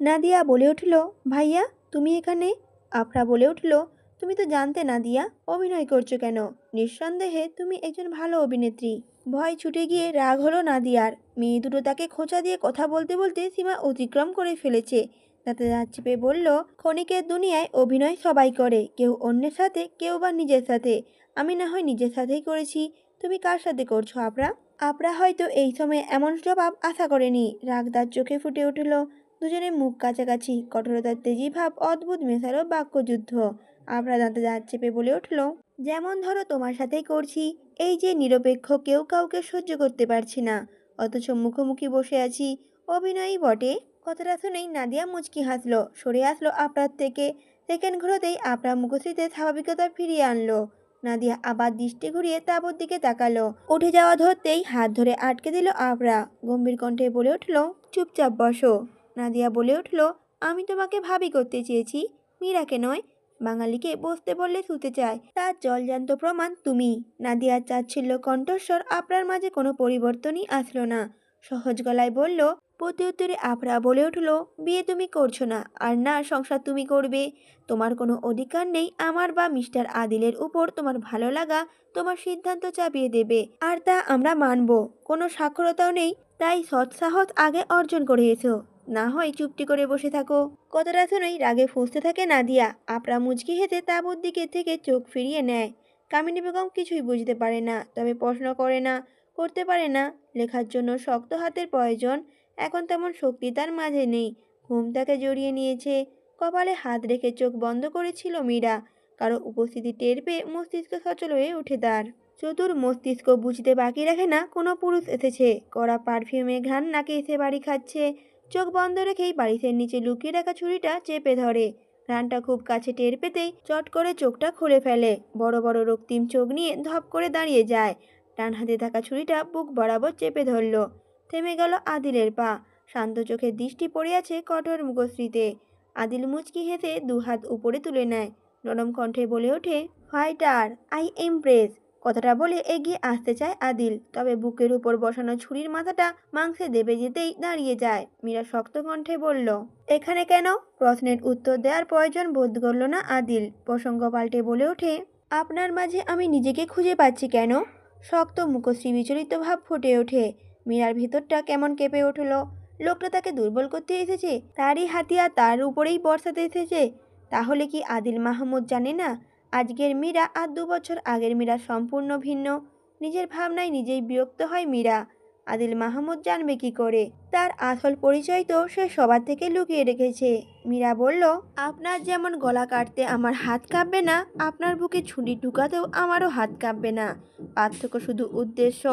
নাদিয়া বলে উঠল, ভাইয়া, তুমি এখানে? আফরা বলে উঠল, তুমি তো জানতে নাদিয়া, অভিনয় করছ কেন? নিঃসন্দেহে তুমি একজন ভালো অভিনেত্রী। ভয় ছুটে গিয়ে রাগ হলো নাদিয়ার। মেয়ে দুটো তাকে খোঁচা দিয়ে কথা বলতে বলতে সীমা অতিক্রম করে ফেলেছে। তাতে দাঁত চেপে বলল, ক্ষণিকের দুনিয়ায় অভিনয় সবাই করে, কেউ অন্যের সাথে, কেউ বা নিজের সাথে। আমি না হয় নিজের সাথেই করেছি। তুমি কার সাথে করছ আপরা আপরা হয়তো এই সময় এমন জবাব আশা করেনি। রাগ তার চোখে ফুটে উঠল। দুজনের মুখ কাছাকাছি, কঠোরতার তেজি ভাব অদ্ভুত মেশালো বাক্যযুদ্ধ। আপরা দাঁতে দাঁত চেপে বলে উঠল, যেমন ধরো তোমার সাথেই করছি, এই যে নিরপেক্ষ কেউ কাউকে সহ্য করতে পারছি না। অথচ মুখোমুখি বসে আছি, অভিনয়ই বটে। কথাটা শুনেই নাদিয়া মুচকি হাসলো, সরে আসলো আপরার থেকে। সেকেন্ড ঘুরোতেই আপরা মুখশ্রীতে স্বাভাবিকতা ফিরিয়ে আনলো। নাদিয়া আবার দৃষ্টি ঘুরিয়ে তাবর দিকে তাকালো। উঠে যাওয়া ধরতেই হাত ধরে আটকে দিল আপরা গম্ভীর কণ্ঠে বলে উঠল, চুপচাপ বসো। নাদিয়া বলে উঠল, আমি তোমাকে ভাবি করতে চেয়েছি। মীরাকে নয়, বাঙালিকে বসতে বললে শুতে চায়। তার জলজান্ত প্রমাণ তুমি নাদিয়ার চাচ্ছিল্য কণ্ঠস্বর আপনার মাঝে কোনো পরিবর্তনই আসলো না। সহজ গলায় বলল, প্রত্যুত্তরে আপরা বলে উঠল, বিয়ে তুমি করছ না, আর না, সংসার তুমি করবে। তোমার কোনো অধিকার নেই। আমার বা মিস্টার আদিলের উপর তোমার ভালো লাগা তোমার সিদ্ধান্ত চাপিয়ে দেবে, আর তা আমরা মানব। কোনো সাক্ষরতাও নেই। তাই সৎসাহস আগে অর্জন করে এসো না হয় চুপটি করে বসে থাকো। কথাটা শুনেই রাগে ফুঁসতে থাকে নাদিয়া। আপরা মুচকি হেতে তাবুর দিকে থেকে চোখ ফিরিয়ে নেয়। কামিনী বেগম কিছুই বুঝতে পারে না, তবে প্রশ্ন করে না, করতে পারে না। লেখার জন্য শক্ত হাতের প্রয়োজন, এখন তেমন শক্তি তার মাঝে নেই। ঘুম তাকে জড়িয়ে নিয়েছে। কপালে হাত রেখে চোখ বন্ধ করেছিল মীরা। কারও উপস্থিতি টের পেয়ে মস্তিষ্ক সচল হয়ে ওঠে তার। চতুর মস্তিষ্ক বুঝতে বাকি রাখে না, কোনো পুরুষ এসেছে। কড়া পারফিউমে ঘ্রাণ নাকে এসে বাড়ি খাচ্ছে। চোখ বন্ধ রেখেই বালিশের নিচে লুকিয়ে রাখা ছুরিটা চেপে ধরে। ঘ্রাণটা খুব কাছে টের পেতেই চট করে চোখটা খুলে ফেলে। বড় বড় রক্তিম চোখ নিয়ে ধপ করে দাঁড়িয়ে যায়। ডান হাতে থাকা ছুরিটা বুক বরাবর চেপে ধরল। থেমে গেল আদিলের পা। শান্ত চোখের দৃষ্টি পড়ে আছে কঠোর মুখশ্রীতে। আদিল মুচকি হেসে দুহাত উপরে তুলে নেয়। নরম কণ্ঠে বলে ওঠে, ফাইটার, আই এমপ্রেস। কথাটা বলে এগিয়ে আসতে চায় আদিল। তবে বুকের উপর বসানো ছুরির মাথাটা মাংসে দেবে যেতেই দাঁড়িয়ে যায়। মীরা শক্ত কণ্ঠে বলল, এখানে কেন? প্রশ্নের উত্তর দেওয়ার প্রয়োজন বোধ করল না আদিল। প্রসঙ্গ পাল্টে বলে ওঠে, আপনার মাঝে আমি নিজেকে খুঁজে পাচ্ছি কেন? শক্ত মুখশ্রী বিচলিত ভাব ফুটে ওঠে। মীরার ভিতরটা কেমন কেঁপে উঠল। লোকটা তাকে দুর্বল করতে এসেছে, তারই হাতিয়া তার উপরেই বর্ষাতে এসেছে। তাহলে কি আদিল মাহমুদ জানে না আজকের মীরা আর দু বছর আগের মীরা সম্পূর্ণ ভিন্ন। নিজের ভাবনায় নিজেই বিরক্ত হয় মীরা। আদিল মাহমুদ জানবে কি করে? তার আসল পরিচয় তো সে সবার থেকে লুকিয়ে রেখেছে। মীরা বলল আপনার যেমন গলা কাটতে আমার হাত কাঁপবে না আপনার বুকে ছুরি ঢুকাতেও আমারও হাত কাঁপবে না। পার্থক্য শুধু উদ্দেশ্য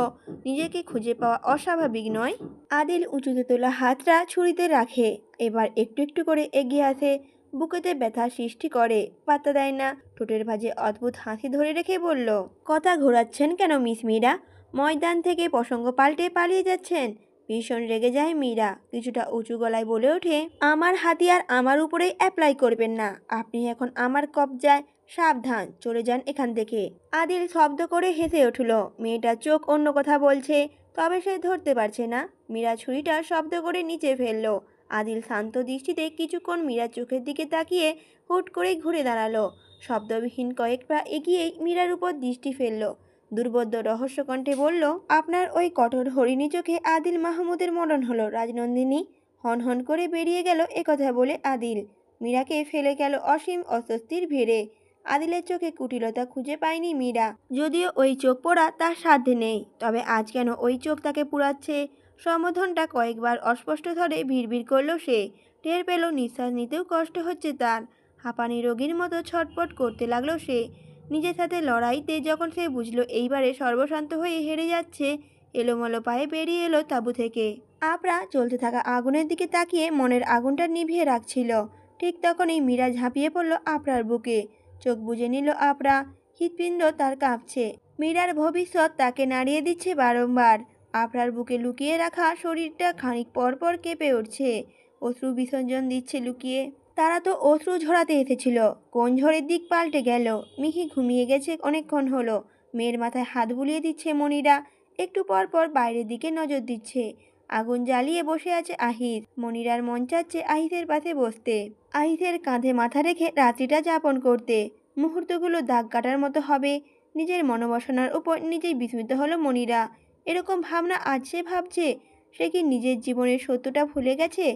নিজেকে খুঁজে পাওয়া অস্বাভাবিক নয়। আদিল উঁচুতে তোলা হাতটা ছুরিতে রাখে এবার একটু একটু করে এগিয়ে আসে। বুকেতে ব্যথা সৃষ্টি করে, পাত্তা দেয় না। ঠোঁটের ভাজে অদ্ভুত হাসি ধরে রেখে বলল, কথা ঘোরাচ্ছেন কেন মিস মীরা? ময়দান থেকে প্রসঙ্গ পাল্টে পালিয়ে যাচ্ছেন। ভীষণ রেগে যায় মীরা। কিছুটা উঁচু গলায় বলে ওঠে, আমার হাতিয়ার আমার উপরেই অ্যাপ্লাই করবেন না। আপনি এখন আমার কবজায়। সাবধান, চলে যান এখান থেকে। আদিল শব্দ করে হেসে উঠল, মেয়েটা চোখ অন্য কথা বলছে, তবে সে ধরতে পারছে না। মীরা ছুরিটা শব্দ করে নিচে ফেলল আদিল শান্ত দৃষ্টিতে কিছুক্ষণ মীরার চোখের দিকে তাকিয়ে হুট করে ঘুরে দাঁড়াল। শব্দবিহীন কয়েক পা এগিয়েই মীরার উপর দৃষ্টি ফেলল। দুর্বোধ্য রহস্য কণ্ঠে বলল, আপনার ওই কঠোর হরিণী চোখে আদিল মাহমুদের মরণ হলো, রাজনন্দিনী। হন হন করে বেরিয়ে গেল একথা বলে আদিল। মীরাকে ফেলে গেল অসীম অস্বস্তির ভিড়ে। আদিলের চোখে কুটিলতা খুঁজে পায়নি মীরা। যদিও ওই চোখ পোড়া তার সাধ্যে নেই, তবে আজ কেন ওই চোখ তাকে পুড়াচ্ছে? সম্বোধনটা কয়েকবার অস্পষ্ট স্বরে ভিড় করল সে। টের পেল নিঃশ্বাস নিতেও কষ্ট হচ্ছে তার। হাঁপানি রোগীর মতো ছটপট করতে লাগল সে। নিজের সাথে লড়াইতে যখন সে বুঝলো এইবারে সর্বশান্ত হয়ে হেরে যাচ্ছে, এলোমেলো পায়ে বেরিয়ে এলো তাঁবু থেকে। আপরা চলতে থাকা আগুনের দিকে তাকিয়ে মনের আগুনটা নিভিয়ে রাখছিল। ঠিক তখনই মীরা ঝাঁপিয়ে পড়ল আপরার বুকে। চোখ বুজে নিল আপরা। হৃৎপিণ্ড তার কাঁপছে। মীরার ভবিষ্যৎ তাকে নাড়িয়ে দিচ্ছে বারংবার। আপনার বুকে লুকিয়ে রাখা শরীরটা খানিক পর পর কেঁপে উঠছে। অশ্রু বিসর্জন দিচ্ছে লুকিয়ে। তারা তো অশ্রু ঝরাতে এসেছিল। কোন ঝড়ের দিক পাল্টে গেল? মিহি ঘুমিয়ে গেছে অনেকক্ষণ হলো। মেয়ের মাথায় হাত বুলিয়ে দিচ্ছে মনিরা। একটু পর পর বাইরের দিকে নজর দিচ্ছে। আগুন জ্বালিয়ে বসে আছে আহিত মনিরার মন চাচ্ছে আহিতের পাশে বসতে। আহিতের কাঁধে মাথা রেখে রাত্রিটা যাপন করতে। মুহূর্তগুলো দাগ কাটার মতো হবে। নিজের মনোবাসনার উপর নিজেই বিস্মিত হলো মনিরা। এরকম ভাবনা আছে ভাবছে? সে কি নিজের জীবনের সত্যটা ভুলে গেছে?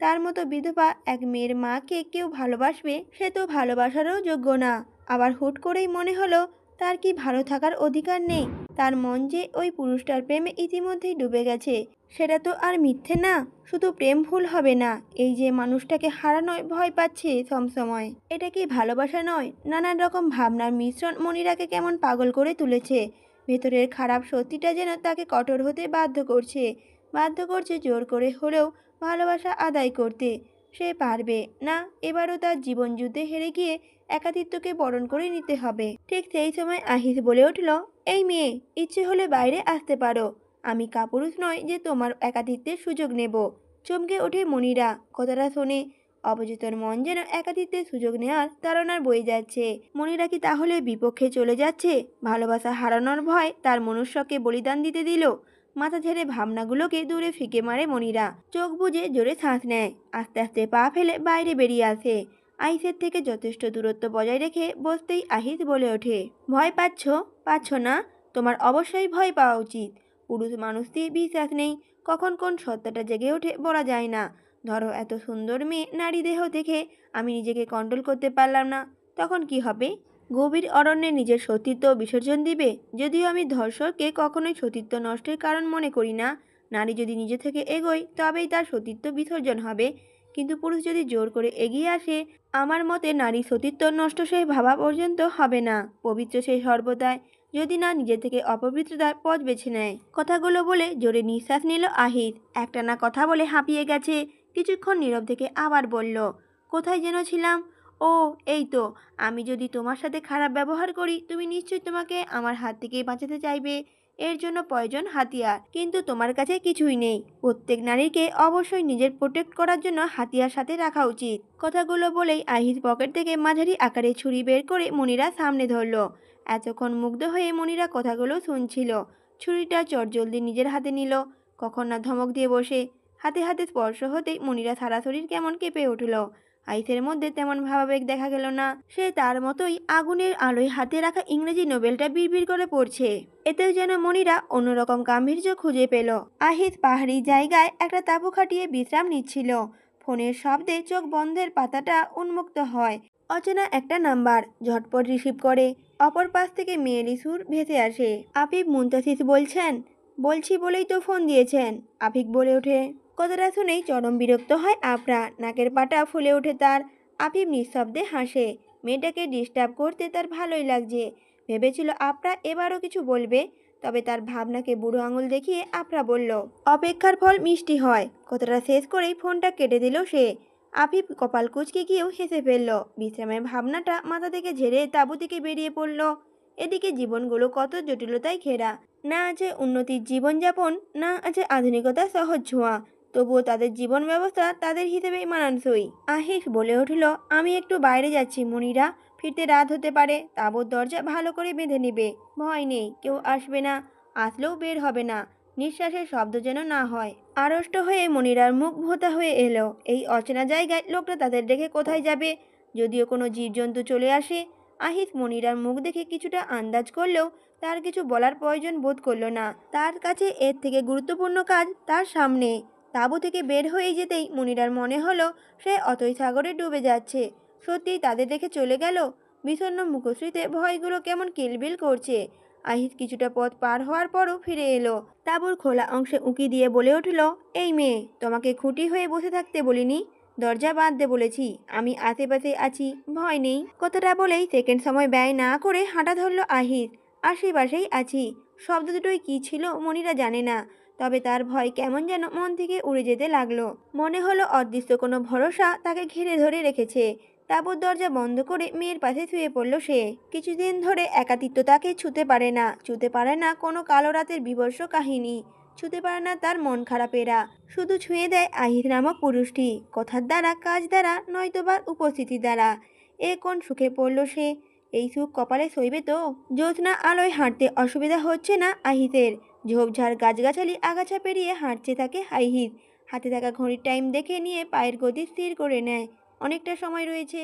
তার মতো বিধবা এক মেয়ের মাকে কেউ ভালোবাসবে? সে তো ভালোবাসারও যোগ্য না। আবার হুট করেই মনে হলো, তার কি ভালো থাকার অধিকার নেই? তার মন যে ওই পুরুষটার প্রেমে ইতিমধ্যেই ডুবে গেছে। সেটা তো আর মিথ্যে না, শুধু প্রেম ভুল হবে না। এই যে মানুষটাকে হারানোয় ভয় পাচ্ছে সমসময় এটা কি ভালোবাসা নয়? নানান রকম ভাবনার মিশ্রণ মনিরাকে কেমন পাগল করে তুলেছে। ভেতরের খারাপ সত্যিটা যেন তাকে কঠোর হতে বাধ্য করছে। বাধ্য করছে জোর করে হলেও ভালোবাসা আদায় করতে। সে পারবে। না, এবারও তার জীবন যুদ্ধে হেরে গিয়ে একাকিত্বকে বরণ করে নিতে হবে। ঠিক সেই সময় আহিস বলে উঠল, এই মেয়ে, ইচ্ছে হলে বাইরে আসতে পারো। আমি কাপুরুষ নয় যে তোমার একাকিত্বের সুযোগ নেব। চমকে ওঠে মনিরা। কথাটা শুনে অবচেতন মন যেন একাকিত্বের সুযোগ নেওয়ার তাড়নার বয়ে যাচ্ছে। মনিরা কি তাহলে বিপক্ষে চলে যাচ্ছে? ভালোবাসা হারানোর ভয় তার মনুষ্যকে বলিদান দিতে দিল। মাথা ঝেড়ে ভাবনাগুলোকে দূরে ফিকে মারে মনিরা। চোখ বুজে জোরে শ্বাস নেয়। আস্তে আস্তে পা ফেলে বাইরে বেরিয়ে আসে। আইসের থেকে যথেষ্ট দূরত্ব বজায় রেখে বসতেই আহিস বলে ওঠে। ভয় পাচ্ছ? পাচ্ছ না? তোমার অবশ্যই ভয় পাওয়া উচিত। পুরুষ মানুষটি বিশ্বাস নেই। কখন কোন সত্তাটা জেগে ওঠে বলা যায় না। ধরো, এত সুন্দর মেয়ে নারী দেহ দেখে আমি নিজেকে কন্ট্রোল করতে পারলাম না। তখন কি হবে? গভীর অরণ্যে নিজের সতীত্ব বিসর্জন দিবে? যদিও আমি ধর্ষককে কখনোই সতীত্ব নষ্টের কারণ মনে করি না। নারী যদি নিজে থেকে এগোয়, তবেই তার সতীত্ব বিসর্জন হবে। কিন্তু পুরুষ যদি জোর করে এগিয়ে আসে, আমার মতে নারী সতীত্ব নষ্ট সেই ভাবা পর্যন্ত হবে না, পবিত্র সেই সর্বদায় যদি না নিজে থেকে অপবিত্রতার পথ বেছে নেয়। কথাগুলো বলে জোরে নিঃশ্বাস নিল আহিত। একটা না কথা বলে হাঁপিয়ে গেছে। কিছুক্ষণ নীরব থেকে আবার বলল, কোথায় যেন ছিলাম? ও, এই তো, আমি যদি তোমার সাথে খারাপ ব্যবহার করি, তুমি নিশ্চয়ই তোমাকে আমার হাত থেকে বাঁচাতে চাইবে। এর জন্য প্রয়োজন হাতিয়ার, কিন্তু তোমার কাছে কিছুই নেই। প্রত্যেক নারীকে অবশ্যই নিজের প্রোটেক্ট করার জন্য হাতিয়ার সাথে রাখা উচিত। কথাগুলো বলেই আহির পকেট থেকে মাঝারি আকারে ছুরি বের করে মনিরা সামনে ধরলো। এতক্ষণ মুগ্ধ হয়ে মনিরা কথাগুলো শুনছিল। ছুরিটা চটজলদি নিজের হাতে নিল। কখন না ধমক দিয়ে বসে হাতে হাতে স্পর্শ হতেই মনিরা সারা শরীর কেমন কেঁপে উঠল। আইসের মধ্যে তেমন ভাবাবেগ দেখা গেল না। সে তার মতোই আগুনের আলোয় হাতে রাখা ইংরেজি নোবেলটা বিড়বিড় করে পড়ছে। এতেও যেন মনিরা অন্যরকম গাম্ভীর্য খুঁজে পেল। আহিত পাহাড়ি জায়গায় একটা তাবু খাটিয়ে বিশ্রাম নিচ্ছিল। ফোনের শব্দে চোখ বন্ধের পাতাটা উন্মুক্ত হয়। অচেনা একটা নাম্বার ঝটপট রিসিভ করে। অপর পাশ থেকে মেয়েলি সুর ভেসে আসে। আফিফ মুন্তাসিস বলছেন? বলছি বলেই তো ফোন দিয়েছেন। আফিক বলে ওঠে। কথাটা শুনেই চরম বিরক্ত হয় আপরা নাকের পাটা ফুলে ওঠে তার। আফিম নিঃশব্দে হাসে। মেয়েটাকে ডিস্টার্ব করতে তার ভালোই লাগছে। ভেবেছিল আপরা এবারও কিছু বলবে, তবে তার ভাবনাকে বুড়ো আঙুল দেখিয়ে আপরা বলল, অপেক্ষার ফল মিষ্টি হয়। কথাটা শেষ করেই ফোনটা কেটে দিল সে। আফিফ কপাল কুচকে গিয়েও হেসে ফেলল। বিশ্রামের ভাবনাটা মাথা থেকে ঝেড়ে তাঁবু থেকে বেরিয়ে পড়ল। এদিকে জীবনগুলো কত জটিলতায় ঘেরা। না আছে উন্নতির জীবনযাপন, না আছে আধুনিকতা সহজ ছোঁয়া। তবুও তাদের জীবন ব্যবস্থা তাদের হিসেবেই মানানসই। আহিস বলে উঠল, আমি একটু বাইরে যাচ্ছি, মনিরা। ফিরতে রাত হতে পারে। তাবর দরজা ভালো করে বেঁধে নেবে। ভয় নেই, কেউ আসবে না। আসলেও বের হবে না। নিঃশ্বাসের শব্দ যেন না হয়। আড়ষ্ট হয়ে মনিরার মুখ ভোতা হয়ে এলো। এই অচেনা জায়গায় লোকটা তাদের দেখে কোথায় যাবে? যদিও কোনো জীবজন্তু চলে আসে। আহিস মনিরার মুখ দেখে কিছুটা আন্দাজ করলেও তার কিছু বলার প্রয়োজন বোধ করল না। তার কাছে এর থেকে গুরুত্বপূর্ণ কাজ তার সামনে। তাঁবু থেকে বের হয়ে যেতেই মনিরার মনে হলো, সে অতই সাগরে ডুবে যাচ্ছে। সত্যিই তাদের দেখে চলে গেল, বিষণ্ণ মুখশ্রীতে ভয়গুলো কেমন কিলবিল করছে। আহিত কিছুটা পথ পার হওয়ার পরও ফিরে এলো। তাঁবুর খোলা অংশে উঁকি দিয়ে বলে উঠল, এই মেয়ে, তোমাকে খুঁটি হয়ে বসে থাকতে বলিনি। দরজা বাঁধতে বলেছি, আমি আশেপাশে আছি, ভয় নেই। কথাটা বলেই সেকেন্ড সময় ব্যয় না করে হাঁটা ধরল আহিত। আশেপাশেই আছি। শব্দ দুটোই কী ছিল মনিরা জানে না। তবে তার ভয় কেমন যেন মন থেকে উড়ে যেতে লাগল। মনে হলো অদৃশ্য কোনো ভরসা তাকে ঘিরে ধরে রেখেছে। তাবুর দরজা বন্ধ করে মেয়ের পাশে শুয়ে পড়ল সে। কিছুদিন ধরে একাতিত্ব তাকে ছুতে পারে না, ছুতে পারে না কোনো কালো রাতের বিবর্ষ কাহিনী। ছুতে পারে না তার মন খারাপেরা। শুধু ছুঁয়ে দেয় আহিত নামক পুরুষটি। কথার দ্বারা, কাজ দ্বারা, নয়তোবা উপস্থিতি দ্বারা। এ কোন সুখে পড়ল সে? এই সুখ কপালে সইবে তো? জ্যোৎস্না আলোয় হাঁটতে অসুবিধা হচ্ছে না আহিতের। ঝোপঝাড় গাছগাছালি আগাছা পেরিয়ে হাঁটছে থাকে আহিত। হাতে থাকা ঘড়ির টাইম দেখে নিয়ে পায়ের গতি স্থির করে নেয়। অনেকটা সময় রয়েছে।